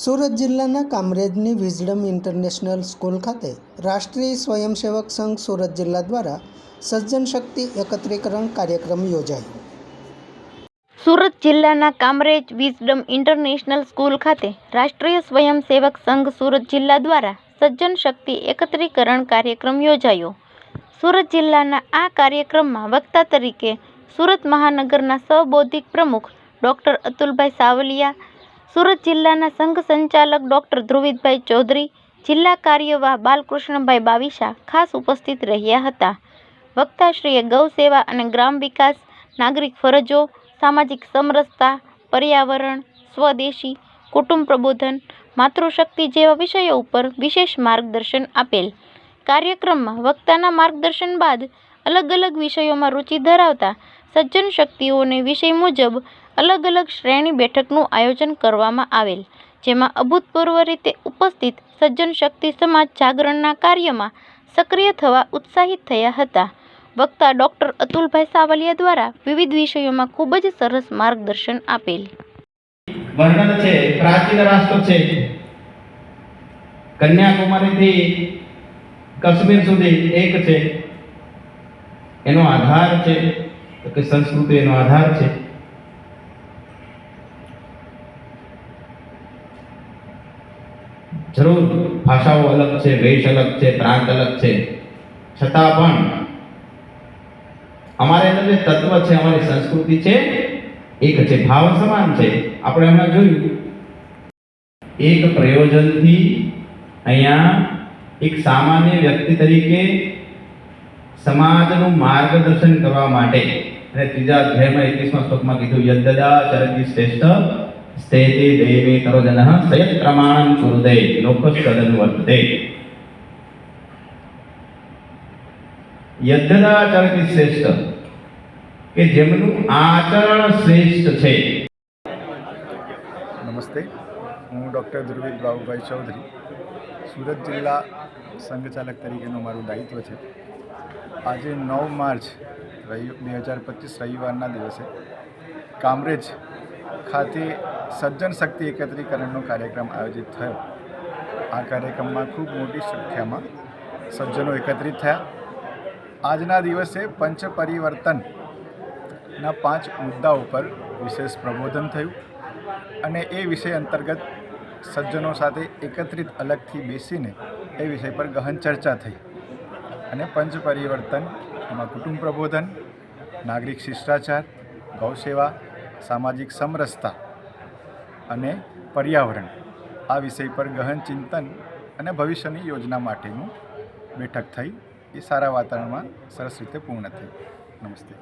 સુરત જિલ્લાના કામરેજની wisdom international school ખાતે રાષ્ટ્રીય સ્વયંસેવક સંઘ સુરત જિલ્લા દ્વારા સજ્જન શક્તિ એકત્રીકરણ કાર્યક્રમ યોજાયો. સુરત જિલ્લાના કામરેજ વિઝડમ ઇન્ટરનેશનલ સ્કૂલ ખાતે રાષ્ટ્રીય સ્વયંસેવક સંઘ સુરત જિલ્લા દ્વારા સજ્જન શક્તિ એકત્રીકરણ કાર્યક્રમ યોજાયો. સુરત જિલ્લાના આ કાર્યક્રમમાં વક્તા તરીકે સુરત મહાનગરના સહબૌદ્ધિક પ્રમુખ ડૉક્ટર અતુલભાઈ સાવલિયા સુરત જિલ્લાના સંઘ સંચાલક ડૉક્ટર ધ્રુવિતભાઈ ચૌધરી, જિલ્લા કાર્યવાહ બાલકૃષ્ણભાઈ બાવીશા ખાસ ઉપસ્થિત રહ્યા હતા. વક્તાશ્રીએ ગૌ સેવા અને ગ્રામ વિકાસ, નાગરિક ફરજો, સામાજિક સમરસતા, પર્યાવરણ, સ્વદેશી, કુટુંબ પ્રબોધન, માતૃશક્તિ જેવા વિષયો ઉપર વિશેષ માર્ગદર્શન આપેલ. કાર્યક્રમમાં વક્તાના માર્ગદર્શન બાદ અલગ અલગ વિષયોમાં રુચિ ધરાવતા સજ્જન શક્તિઓને વિષય મુજબ અલગ અલગ શ્રેણી બેઠકનું આયોજન કરવામાં આવેલ, જેમાં અભૂતપૂર્વ રીતે ઉપસ્થિત સજ્જન શક્તિ સમાજ જાગરણના કાર્યમાં સક્રિય થવા ઉત્સાહિત થયા હતા. વક્તા ડૉક્ટર અતુલભાઈ સાવલિયા દ્વારા વિવિધ વિષયોમાં ખૂબ જ સરસ માર્ગદર્શન આપેલ. વર્ણન છે, પ્રાચીન રાષ્ટ્ર છે. કન્યાકુમારીથી કાશ્મીર સુધી એક છે. એનો આધાર છે સંસ્કૃતિ એનો આધાર છે. જરૂર ભાષાઓ અલગ છે, વેશ અલગ છે, પ્રાંત અલગ છે. છતાં પણ અમારે અંદર જે તત્વ છે, અમારી સંસ્કૃતિ છે, એક છે, ભાવ સમાન છે. આપણે હમણાં જોયું, એક પ્રયોજનથી અહીંયા એક સામાન્ય વ્યક્તિ તરીકે સમાજનું માર્ગદર્શન કરવા માટે, અને ત્રીજા અધ્યાયમાં એકવીસમાં શ્લોકમાં કીધું, યદ્દદા ચરતી શ્રેષ્ઠ સ્થેતે દેવે તરોજનઃ સયત પ્રમાણમ કુરુદે લોકસ્તદન વર્તતે ચરતી શ્રેષ્ઠ કે જેમનું આચરણ શ્રેષ્ઠ છે નમસ્તે હું ડૉક્ટર ધ્રુવિત બાબુભાઈ ચૌધરી સુરત જિલ્લા સંઘચાલક તરીકેનું મારું દાયિત્વ છે આજે નવ માર્ચ બે હજાર પચીસ રવિવારના દિવસે કામરેજ ખાતે સજ્જન શક્તિ એકત્રીકરણનો કાર્યક્રમ આયોજિત થયો. આ કાર્યક્રમમાં ખૂબ મોટી સંખ્યામાં સજ્જનો એકત્રિત થયા. આજના દિવસે પંચ પરિવર્તનના પાંચ મુદ્દા ઉપર વિશેષ પ્રબોધન થયું અને એ વિષય અંતર્ગત સજ્જનો સાથે એકત્રિત અલગથી બેસીને એ વિષય પર ગહન ચર્ચા થઈ અને પંચ પરિવર્તન એમાં કુટુંબ પ્રબોધન, નાગરિક શિષ્ટાચાર, ગૌસેવા, સામાજિક સમરસતા અને પર્યાવરણ આ વિષય પર ગહન ચિંતન અને ભવિષ્યની યોજના માટેનું બેઠક થઈ. એ સારા વાતાવરણમાં સરસ રીતે પૂર્ણ થઈ. નમસ્તે.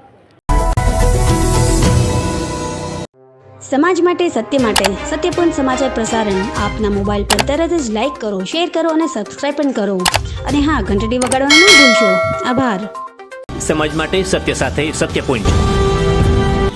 સમાજ માટે સત્ય માટે સત્યપૂર્ણ સમાચાર પ્રસારણ આપના મોબાઈલ પર તરત જ લાઈક કરો શેર કરો અને સબસ્ક્રાઈબ પણ કરો. અને હા ઘંટડી વગાડવાનું ન ભૂલશો. આભાર. સમાજ માટે સત્ય સાથે સત્ય પોઈન્ટ